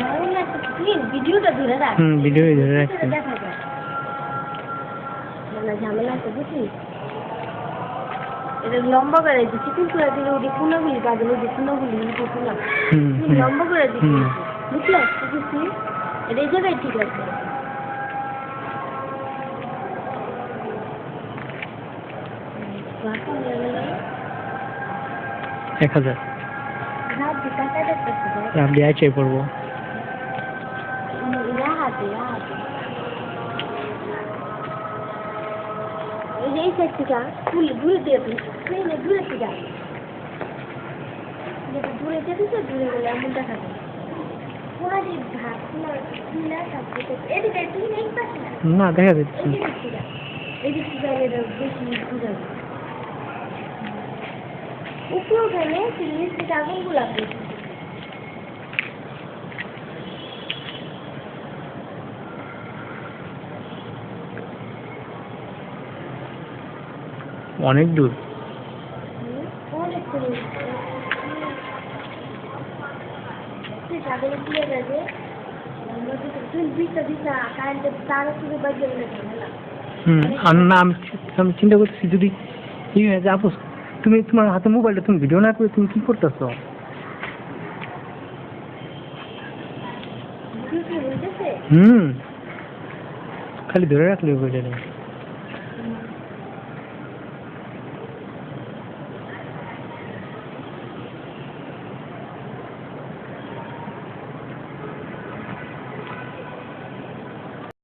দারুণ একটা স্ক্রিন ভিডিওটা ধরে রাখ হুম ভিডিও ধরে রাখছি। ভিডিওটা দেখা যায় মানে ঝামেলা আছে বুঝছিস এটা লম্বা করে দিচ্ছি কিন্তু দিলে ওটি পুনগুলি বাদল ওটি পুনগুলি ওটি পুনা হুম হুম লম্বা করে দিচ্ছি। হুম। বুঝলে? এটা এই জায়গায় ঠিক আছে। এক হাজার। আপনি আইচে পড়ব। যে এই সাইড থেকে ঘুরে ঘুরে দিয়ে তুই ট্রেনে ঘুরে থেকে। যেটা দূরে যেতে তো দূরে গেলে এমন দেখা যায়। ওরা যে ভাত খোলা খোলা থাকবে এদিকে তুমি এই পাশে না না দেখা যাচ্ছে এদিকে থেকে থেকে এটা বেশি ঘুরে উপরে গেলে সিলিজ থেকে আগুনগুলো আপনি বলে দূর। হুম না, আমি আমি চিন্তা করতেছি যদি হয়ে যায় আপস তুমি তোমার হাতে মোবাইলটা তুমি ভিডিও না করে তুমি কি করতেছো? হুম, খালি ধরে রাখলে যাবে।